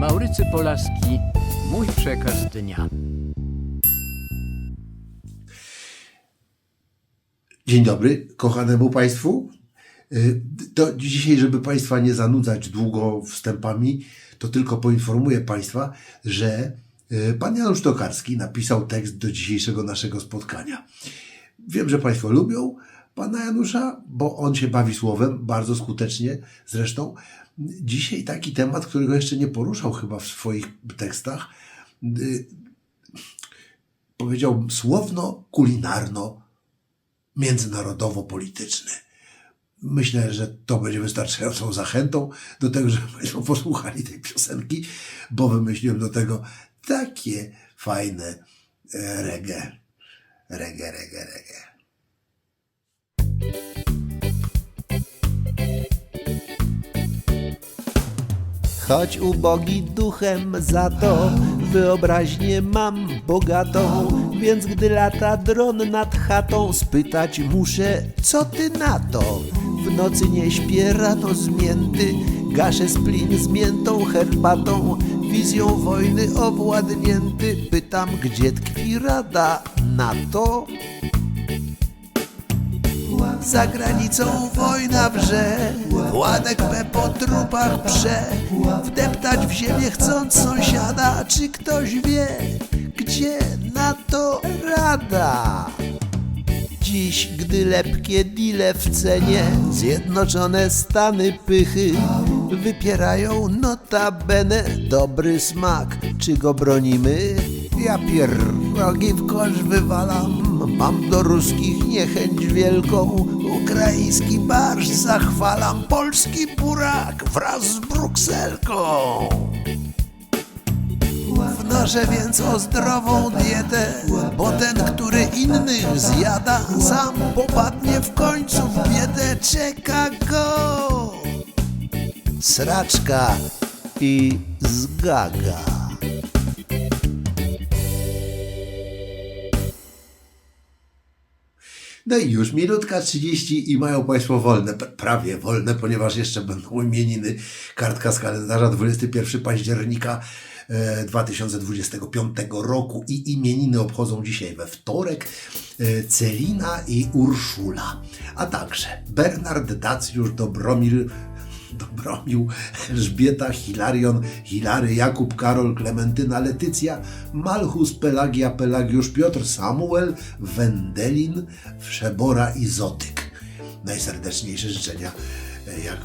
Maurycy Polaski, mój przekaz dnia. Dzień dobry, kochanemu Państwu. Y, To dzisiaj, żeby Państwa nie zanudzać długo wstępami, to tylko poinformuję Państwa, że y, Pan Janusz Tokarski napisał tekst do dzisiejszego naszego spotkania. Wiem, że Państwo lubią Pana Janusza, bo on się bawi słowem bardzo skutecznie. Zresztą dzisiaj taki temat, którego jeszcze nie poruszał chyba w swoich tekstach, y, powiedział słowno, kulinarno, międzynarodowo-polityczny. Myślę, że to będzie wystarczającą zachętą do tego, żeby Państwo posłuchali tej piosenki, bo wymyśliłem do tego takie fajne e, reggae. Reggae, reggae, reggae. Choć ubogi duchem za to wyobraźnię mam bogatą, więc gdy lata dron nad chatą, spytać muszę, co ty na to? W nocy nie śpię, rano zmięty, gaszę splin z miętą herbatą, wizją wojny owładnięty, pytam, gdzie tkwi rada na to? Za granicą wojna wrze, Władek me po trupach prze, wdeptać w ziemię chcąc sąsiada, czy ktoś wie, gdzie na to rada? Dziś, gdy lepkie dile w cenie, Zjednoczone Stany pychy wypierają notabene dobry smak. Czy go bronimy? Ja pierogi w kosz wywalam, mam do ruskich niechęć wielką. Ukraiński barsz zachwalam, polski burak wraz z brukselką. Wnoszę więc o zdrową dietę, bo ten, który innych zjada, sam popadnie w końcu w biedę. Czeka go sraczka i zgaga. No i już minutka 30 i mają Państwo wolne, prawie wolne, ponieważ jeszcze będą imieniny. Kartka z kalendarza 21 października e, 2025 roku i imieniny obchodzą dzisiaj we wtorek e, Celina i Urszula, a także Bernard, Dacjusz, Dobromir, Dobromił, Elżbieta, Hilarion, Hilary, Jakub, Karol, Klementyna, Letycja, Malchus, Pelagia, Pelagiusz, Piotr, Samuel, Wendelin, Wszebora i Zotyk. Najserdeczniejsze życzenia, e, jak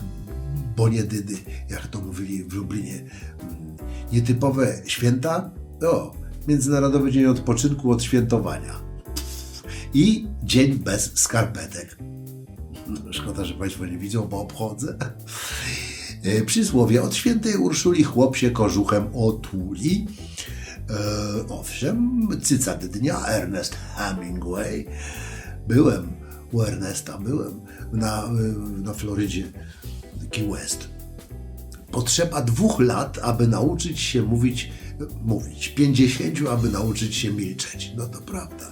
Boniedydy, jak to mówili w Lublinie. Mm, Nietypowe święta? O, Międzynarodowy Dzień Odpoczynku od Świętowania. I Dzień bez skarpetek. Szkoda, że Państwo nie widzą, bo obchodzę. E, Przysłowie od świętej Urszuli chłop się kożuchem otuli. E, owszem, cycat dnia Ernest Hemingway. Byłem u Ernesta, byłem na, e, na Florydzie, Key West. Potrzeba dwóch lat, aby nauczyć się mówić, mówić, pięćdziesięciu, aby nauczyć się milczeć. No to prawda.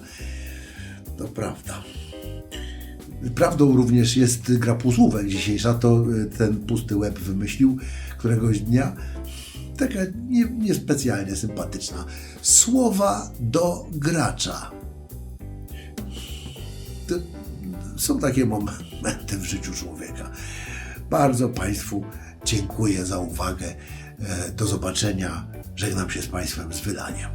To prawda. Prawdą również jest gra półsłówek dzisiejsza, to y, ten pusty łeb wymyślił któregoś dnia. Taka nie, niespecjalnie sympatyczna. Słowa do gracza. To są takie momenty w życiu człowieka. Bardzo Państwu dziękuję za uwagę. E, Do zobaczenia. Żegnam się z Państwem z wydaniem.